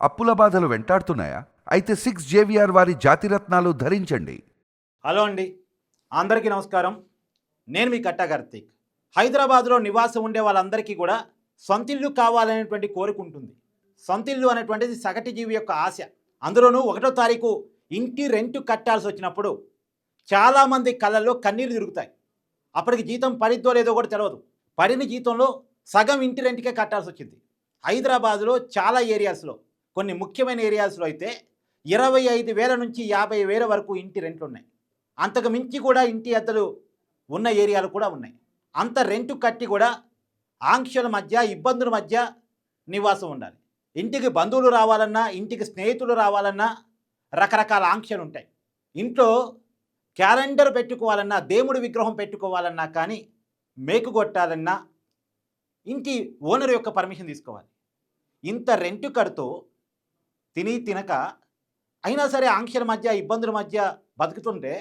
అప్పుల బాధలు వెంటాడుతున్నాయా? అయితే సిక్స్ జేవిఆర్ వారి జాతిరత్నాలు ధరించండి. హలో అండి. అందరికీ నమస్కారం. నేను మీ కట్టా కార్తీక్. హైదరాబాద్లో నివాసం ఉండే వాళ్ళందరికీ కూడా సొంతిల్లు కావాలనేటువంటి కోరుకుంటుంది సొంతిల్లు అనేటువంటిది సగటు జీవి యొక్క ఆశ. అందులోనూ ఒకటో తారీఖు ఇంటి రెంట్ కట్టాల్సి వచ్చినప్పుడు చాలామంది కళ్ళల్లో కన్నీరు తిరుగుతాయి. అప్పటికి జీతం పడిద్దో లేదో కూడా తెలియదు పడిన జీతంలో సగం ఇంటి రెంట్కే కట్టాల్సి వచ్చింది. హైదరాబాద్లో చాలా ఏరియాస్లో కొన్ని ముఖ్యమైన ఏరియాస్లో అయితే ఇరవై ఐదు వేల నుంచి యాభై వేల వరకు ఇంటి రెంట్లు ఉన్నాయి అంతకు మించి కూడా ఇంటి అద్దలు ఉన్న ఏరియాలు కూడా ఉన్నాయి. అంత రెంటు కట్టి కూడా ఆంక్షల మధ్య ఇబ్బందుల మధ్య నివాసం ఉండాలి. ఇంటికి బంధువులు రావాలన్నా ఇంటికి స్నేహితులు రావాలన్నా రకరకాల ఆంక్షలు ఉంటాయి. ఇంట్లో క్యాలెండర్ పెట్టుకోవాలన్నా దేవుడి విగ్రహం పెట్టుకోవాలన్నా కానీ మేకు కొట్టాలన్నా ఇంటి ఓనర్ యొక్క పర్మిషన్ తీసుకోవాలి. ఇంత రెంటు కడుతూ తిని తినక అయినా సరే ఆంక్షల మధ్య ఇబ్బందుల మధ్య బతుకుతుంటే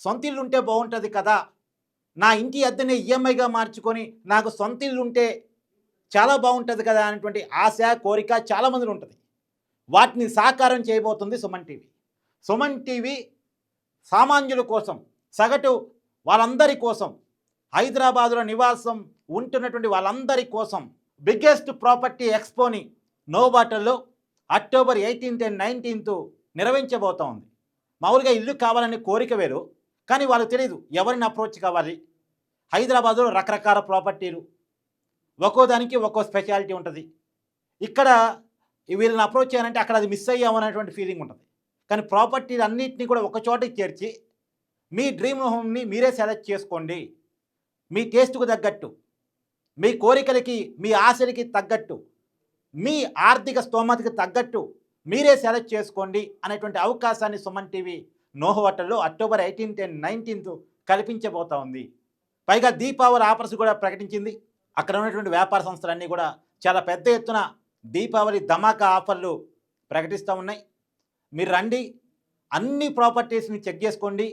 సొంత ఇల్లు ఉంటే బాగుంటుంది కదా. నా ఇంటి అద్దెని ఈఎంఐగా మార్చుకొని నాకు సొంత ఇల్లు ఉంటే చాలా బాగుంటుంది కదా అనేటువంటి ఆశ కోరిక చాలామందిలో ఉంటుంది. వాటిని సాకారం చేయబోతుంది సుమన్ టీవీ. సుమన్ టీవీ సామాన్యుల కోసం సగటు వాళ్ళందరి కోసం హైదరాబాదులో నివాసం ఉంటున్నటువంటి వాళ్ళందరి కోసం బిగ్గెస్ట్ ప్రాపర్టీ ఎక్స్పోని నోబాటల్లో అక్టోబర్ ఎయిటీన్త్ అండ్ నైన్టీన్త్ నిర్వహించబోతా ఉంది మామూలుగా ఇల్లు కావాలనే కోరిక వేరు కానీ వాళ్ళకి తెలియదు ఎవరిని అప్రోచ్ కావాలి. హైదరాబాద్లో రకరకాల ప్రాపర్టీలు ఒక్కో దానికి ఒక్కో స్పెషాలిటీ ఉంటుంది. ఇక్కడ వీళ్ళని అప్రోచ్ చేయాలంటే అక్కడ అది మిస్ అయ్యామనేటువంటి ఫీలింగ్ ఉంటుంది. కానీ ప్రాపర్టీలు అన్నింటినీ కూడా ఒక చోటకి చేర్చి మీ డ్రీమ్ హోమ్ని మీరే సెలెక్ట్ చేసుకోండి. మీ టేస్ట్కు తగ్గట్టు మీ కోరికలకి మీ ఆశలకి తగ్గట్టు మీ ఆర్థిక స్తోమతకి తగ్గట్టు మీరే సెలెక్ట్ చేసుకోండి అనేటువంటి అవకాశాన్ని సుమన్ టీవీ నోహోటల్లో అక్టోబర్ ఎయిటీన్త్ అండ్ నైన్టీన్త్ కల్పించబోతా ఉంది. పైగా దీపావళి ఆఫర్స్ కూడా ప్రకటించింది. అక్కడ ఉన్నటువంటి వ్యాపార సంస్థలన్నీ కూడా చాలా పెద్ద ఎత్తున దీపావళి ధమాకా ఆఫర్లు ప్రకటిస్తూ ఉన్నాయి. మీరు రండి అన్ని ప్రాపర్టీస్ని చెక్ చేసుకోండి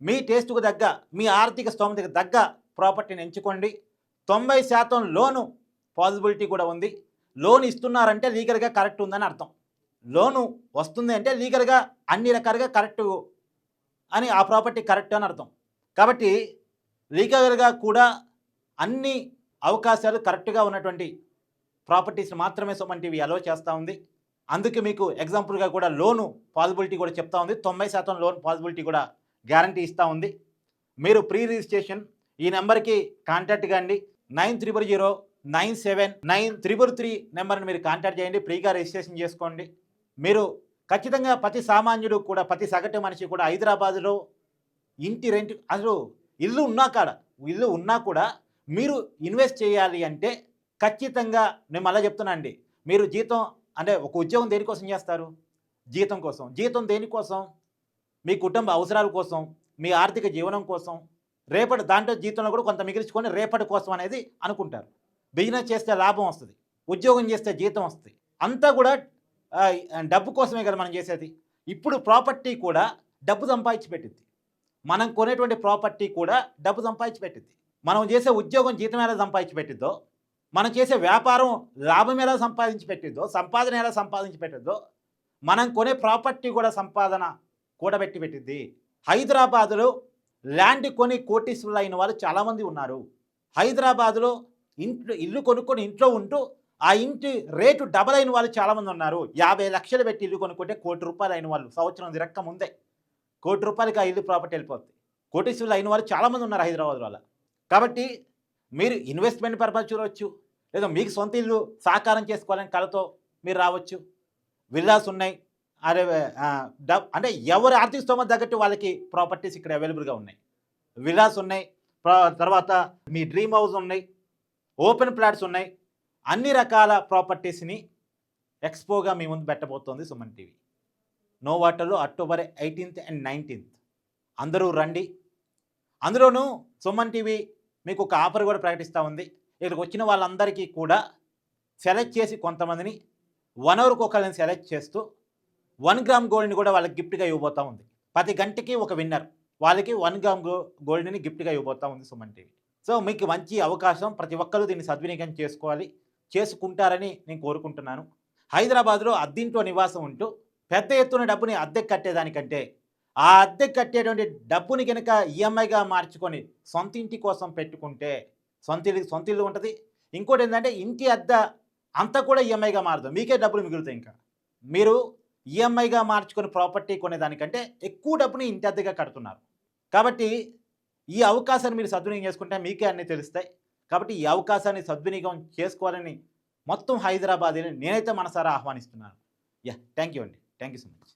మీ టేస్ట్కు తగ్గ మీ ఆర్థిక స్తోమతకు తగ్గ ప్రాపర్టీని ఎంచుకోండి. తొంభై శాతం లోను పాసిబిలిటీ కూడా ఉంది. లోన్ ఇస్తున్నారంటే లీగల్గా కరెక్ట్ ఉందని అర్థం. లోను వస్తుంది అంటే లీగల్గా అన్ని రకాలుగా కరెక్ట్ అని ఆ ప్రాపర్టీ కరెక్ట్ అని అర్థం. కాబట్టి లీగల్గా కూడా అన్ని అవకాశాలు కరెక్ట్గా ఉన్నటువంటి ప్రాపర్టీస్ మాత్రమే సుమన్ అలో చేస్తూ ఉంది. అందుకే మీకు ఎగ్జాంపుల్గా కూడా లోను పాసిబిలిటీ కూడా చెప్తా ఉంది. తొంభై శాతం లోన్ పాసిబిలిటీ కూడా గ్యారంటీ ఇస్తూ ఉంది. మీరు ప్రీ రిజిస్ట్రేషన్ ఈ నెంబర్కి కాంటాక్ట్ కాండి. Nine triple zero nine seven nine triple three నెంబర్ని మీరు కాంటాక్ట్ చేయండి. ఫ్రీగా రిజిస్ట్రేషన్ చేసుకోండి. మీరు ఖచ్చితంగా ప్రతి సామాన్యుడు కూడా ప్రతి సగటు మనిషి కూడా హైదరాబాద్లో ఇంటి రెంట్ అసలు ఇల్లు ఉన్నా కాడ ఇల్లు ఉన్నా కూడా మీరు ఇన్వెస్ట్ చేయాలి అంటే ఖచ్చితంగా నేను మళ్ళీ చెప్తున్నానండి మీరు జీతం అంటే ఒక ఉద్యోగం దేనికోసం చేస్తారు? జీతం కోసం. జీతం దేనికోసం? మీ కుటుంబ అవసరాల కోసం మీ ఆర్థిక జీవనం కోసం. రేపటి దాంట్లో జీతంలో కూడా కొంత మిగిల్చుకొని రేపటి కోసం అనేది అనుకుంటారు. బిజినెస్ చేస్తే లాభం వస్తుంది ఉద్యోగం చేస్తే జీతం వస్తుంది. అంతా కూడా డబ్బు కోసమే కదా మనం చేసేది. ఇప్పుడు ప్రాపర్టీ కూడా డబ్బు సంపాదించి పెట్టింది మనం కొనేటువంటి ప్రాపర్టీ కూడా డబ్బు సంపాదించి పెట్టింది మనం చేసే ఉద్యోగం జీతం ఎలా సంపాదించి పెట్టిద్దో మనం చేసే వ్యాపారం లాభం ఎలా సంపాదించి పెట్టిద్దో సంపాదన ఎలా సంపాదించి పెట్టిద్దో మనం కొనే ప్రాపర్టీ కూడా సంపాదన కూడబెట్టి పెట్టింది హైదరాబాదులో ల్యాండ్ కొని కోటీశ్వరులు అయిన వాళ్ళు చాలామంది ఉన్నారు. హైదరాబాదులో ఇంట్లో ఇల్లు కొనుక్కొని ఇంట్లో ఉంటూ ఆ ఇంటి రేటు డబల్ అయిన వాళ్ళు చాలామంది ఉన్నారు. యాభై లక్షలు పెట్టి ఇల్లు కొనుక్కుంటే కోటి రూపాయలు అయిన వాళ్ళు. సంవత్సరం తిరక్క ముందే కోటి రూపాయలకి ఆ ఇల్లు ప్రాపర్టీ వెళ్ళిపోతుంది కోటీశ్వరులు అయిన వాళ్ళు చాలామంది ఉన్నారు హైదరాబాద్ వల్ల కాబట్టి మీరు ఇన్వెస్ట్మెంట్ పర్పస్ చూడవచ్చు. లేదా మీకు సొంత ఇల్లు సాకారం చేసుకోవాలని కళతో మీరు రావచ్చు. విల్లాస్ ఉన్నాయి. అదే డబ్ అంటే ఎవరి ఆర్థిక స్తోమత తగ్గట్టు వాళ్ళకి ప్రాపర్టీస్ ఇక్కడ అవైలబుల్గా ఉన్నాయి. విల్లాస్ ఉన్నాయి. తర్వాత మీ డ్రీమ్ హౌస్ ఉన్నాయి. ఓపెన్ ప్లాట్స్ ఉన్నాయి. అన్ని రకాల ప్రాపర్టీస్ని ఎక్స్పోగా మీ ముందు పెట్టబోతోంది సుమన్ టీవీ. నో వాటర్లో అక్టోబర్ ఎయిటీన్త్ అండ్ నైన్టీన్త్ అందరూ రండి. అందులోనూ సుమన్ టీవీ మీకు ఒక ఆఫర్ కూడా ప్రకటిస్తూ ఉంది. ఇక్కడికి వచ్చిన వాళ్ళందరికీ కూడా సెలెక్ట్ చేసి కొంతమందిని వన్ అవర్కి ఒకళ్ళని సెలెక్ట్ చేస్తూ వన్ గ్రామ్ గోల్డ్ని కూడా వాళ్ళకి గిఫ్ట్గా ఇవ్వబోతా ఉంది. ప్రతి గంటకి ఒక విన్నర్. వాళ్ళకి వన్ గ్రామ్ గో గోల్డ్ని గిఫ్ట్గా ఇవ్వబోతూ ఉంది సుమన్ టీవీ. సో మీకు మంచి అవకాశం ప్రతి ఒక్కరూ దీన్ని సద్వినియోగం చేసుకోవాలి చేసుకుంటారని నేను కోరుకుంటున్నాను. హైదరాబాద్లో అద్దీంట్లో నివాసం ఉంటూ పెద్ద ఎత్తున డబ్బుని అద్దెకు కట్టేదానికంటే ఆ అద్దెకు కట్టేటువంటి డబ్బుని కనుక ఈఎంఐగా మార్చుకొని సొంత ఇంటి కోసం పెట్టుకుంటే సొంత ఇల్లు సొంత ఇల్లు ఉంటుంది. ఇంకోటి ఏంటంటే ఇంటి అద్దె అంతా కూడా ఈఎంఐగా మారదు. మీకే డబ్బులు మిగులుతాయి ఇంకా. మీరు ఈఎంఐగా మార్చుకొని ప్రాపర్టీ కొనేదానికంటే ఎక్కువ డబ్బుని ఇంటి అద్దెగా కడుతున్నారు. కాబట్టి ఈ అవకాశాన్ని మీరు సద్వినియోగం చేసుకుంటే మీకే అన్నీ తెలుస్తాయి. కాబట్టి ఈ అవకాశాన్ని సద్వినియోగం చేసుకోవాలని మొత్తం హైదరాబాద్ నేనైతే మనసారా ఆహ్వానిస్తున్నాను. యా థ్యాంక్ యూ అండి. Thank you so much.